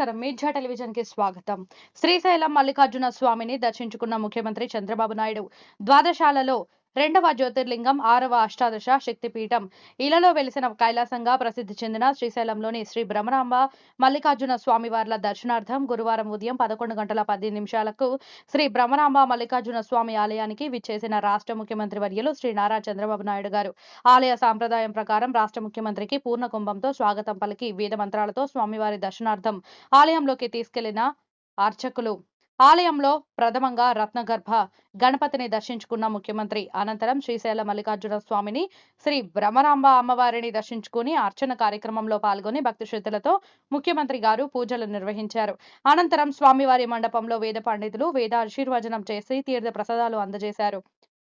నమస్కారం. మీడియా టెలివిజన్కి స్వాగతం. శ్రీశైలం మల్లికార్జున స్వామిని దర్శించుకున్న ముఖ్యమంత్రి చంద్రబాబు నాయుడు ద్వాదశాలలో రెండవ జ్యోతిర్లింగం ఆరవ అష్టాదశ శక్తిపీఠం. ఇలలో వెలిసిన కైలాసంగా ప్రసిద్ధి చెందిన శ్రీశైలంలోని శ్రీ భ్రమరాంబ మల్లికార్జున స్వామివార్ల దర్శనార్థం గురువారం ఉదయం పదకొండు గంటల పది నిమిషాలకు శ్రీ భ్రమరాంబ మల్లికార్జున స్వామి ఆలయానికి విచ్చేసిన రాష్ట్ర ముఖ్యమంత్రి వర్యులు శ్రీ నారా చంద్రబాబు నాయుడు గారు. ఆలయ సాంప్రదాయం ప్రకారం రాష్ట్ర ముఖ్యమంత్రికి పూర్ణ కుంభంతో స్వాగతం పలికి వేద మంత్రాలతో స్వామివారి దర్శనార్థం ఆలయంలోకి తీసుకెళ్ళిన అర్చకులు ఆలయంలో ప్రథమంగా రత్నగర్భ గణపతిని దర్శించుకున్న ముఖ్యమంత్రి అనంతరం శ్రీశైల మల్లికార్జున స్వామిని శ్రీ భ్రమరాంబ అమ్మవారిని దర్శించుకుని అర్చన కార్యక్రమంలో పాల్గొని భక్తి శ్రద్ధలతో ముఖ్యమంత్రి గారు పూజలు నిర్వహించారు. అనంతరం స్వామివారి మండపంలో వేద పండితులు వేద ఆశీర్వచనం చేసి తీర్థ ప్రసాదాలు అందజేశారు.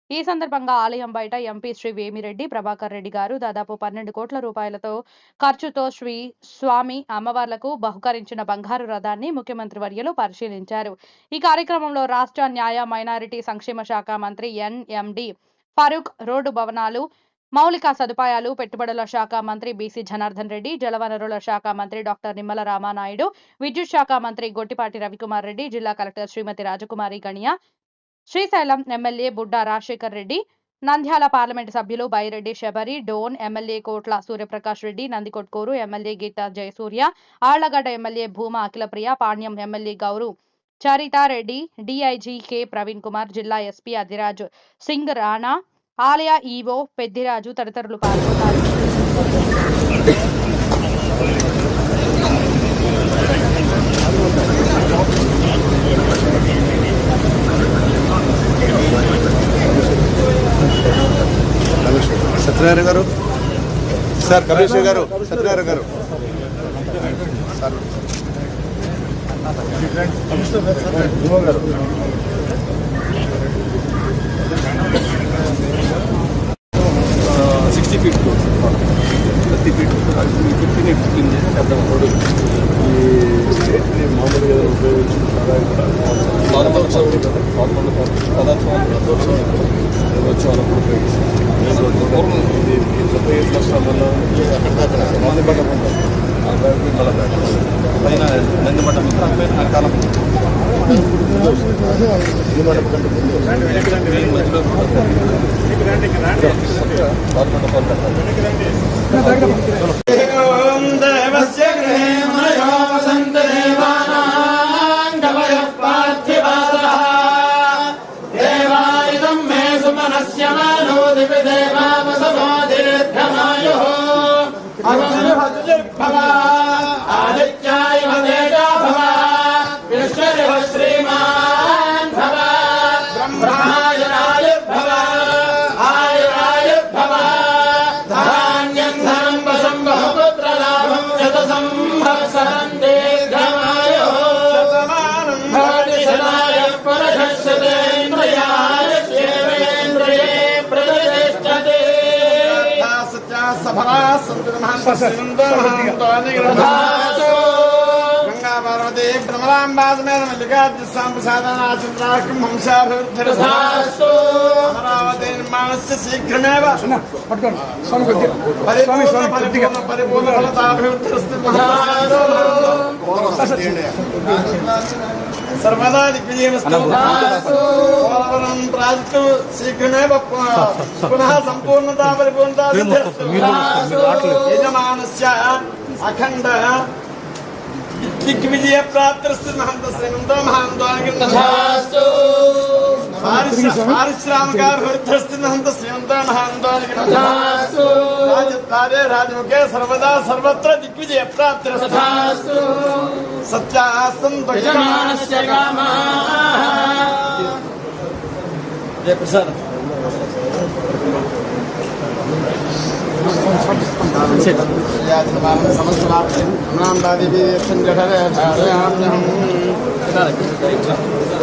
ఈ సందర్భంగా ఆలయం బయట ఎంపీ శ్రీ వేమిరెడ్డి ప్రభాకర్ రెడ్డి గారు దాదాపు పన్నెండు కోట్ల రూపాయలతో ఖర్చుతో శ్రీ స్వామి అమ్మవార్లకు బహుకరించిన బంగారు రథాన్ని ముఖ్యమంత్రి వర్యలు పరిశీలించారు. ఈ కార్యక్రమంలో రాష్ట్ర న్యాయ మైనారిటీ సంక్షేమ శాఖ మంత్రి ఎన్ఎండి ఫరూక్ రోడ్డు భవనాలు మౌలిక సదుపాయాలు పెట్టుబడుల శాఖ మంత్రి బీసీ జనార్దన్ రెడ్డి జలవనరుల శాఖ మంత్రి డాక్టర్ నిమ్మల రామానాయుడు విద్యుత్ శాఖ మంత్రి గొట్టిపాటి రవికుమార్ రెడ్డి జిల్లా collector Srimati Rajakumari Ganiya Srisailam MLA Budda Rajasekhar Reddy Nandyal parliament సభ్యులు Byreddy Sabari Dhone MLA Kotla Suryaprakash Reddy Nandikotkur MLA Githa Jayasurya Allagadda MLA Bhuma Akhilapriya Panyam MLA Gowru Charitha Reddy DIG K Praveen Kumar జిల్లా SP Adhiraj Singh Rana ఆలయ EO Peddiraju తదితరులు పాల్గొన్నారు. సత్యనారాయణ గారు sir commissioner గారు సత్యనారాయణ గారు sir sixty feet thirty feet fifteen fifteen చేసి పెద్ద road ఈ స్టేట్ని మామూలుగా ఉపయోగించిన నార్మల్ నార్మల్ పదార్థ వచ్చి పూర్వం ఇది ఇంట్లో ఏం కష్టం పైన నందిపట్ట మిత్ర పైన కాలం ఈ మండపం కంటే మధ్యలో Para అమరావతి నిర్మాణస్య శీఘ్రమేవ పరిపూర్ణ పరిపూర్ణ పరిపూర్ణ ఫలతాభివృద్ధిరస్తు సర్వదా దిగ్విజయమస్తు ప్రాజెక్టు శీఘ్రమేవ పునః సంపూర్ణతా పరిపూర్ణతా యజమానస్య అఖండ దిగ్విజయ ప్రాప్తిరస్తు మహంత శ్రీమంతో మహాంతానికి పారిశ్రామికాభివృద్ధిరస్తు మహంత శ్రీమంతో మహాంతానికి రాజధారే రాజముఖే సర్వదా సర్వత్ర దిగ్విజయ ప్రాప్తిరస్తు. సత్యాసంత యజమానస్య జయ ప్రసాద్.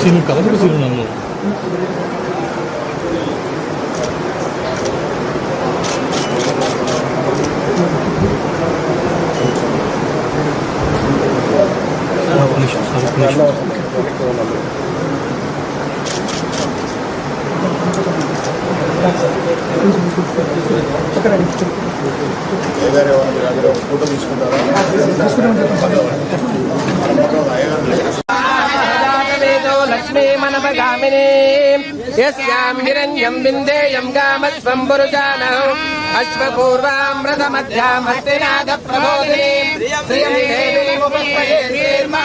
సీను కలదు సీను నన్ను Thank you. ఫోటో తీసుకుంటారా వేదో లక్ష్మీ మనపగామిని యస్యాం హిరణ్యం విందేయం గామస్వం పురుజానం అశ్వపూర్వామృతమధ్యాం హస్తినాథ ప్రబోధిని శ్రియం దేవీముపస్మయే శ్రీర్మా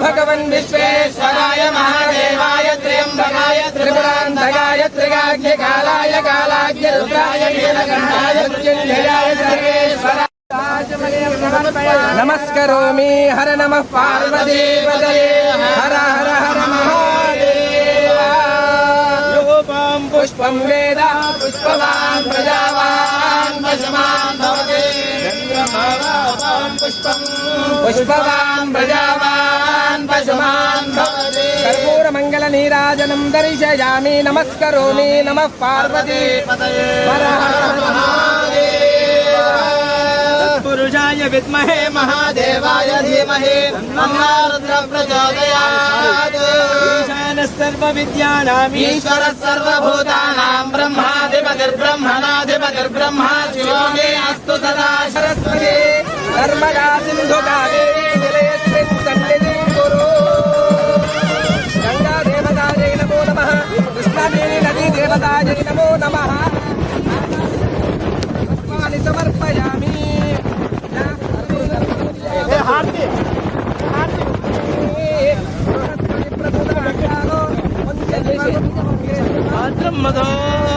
भगवन् विश्वेश्वराय महादेवाय, त्र्यम्बकाय त्रिपुरान्धकाय त्रिगाज्ञकालाय कालाज्ञ रुद्राय नीलकण्ठाय, मृत्युञ्जयाय, सर्वेश्वराय। नमस्करोमि, हर नमः पार्वतीपदये हर हर हर महादेवाम् पुष्पं वेदा, पुष्पवान् प्रजावान् पशुमान् भवति। पुष्पवान् प्रजावान् शुभान् भवति दर्शया दर्शयामि नम पार्वती। पुरुषा विमहे महादेवाय धीमहे महारुद्र प्रचोदयात् ईशानः सर्वविद्यानाम् ईश्वरः सर्वभूतानां ब्रह्माधिपतिर्ब्रह्मणाधिपतिर्ब्रह्मा शिवो सदा सरस्वती धर्मगा सिन्धुका देवी mother.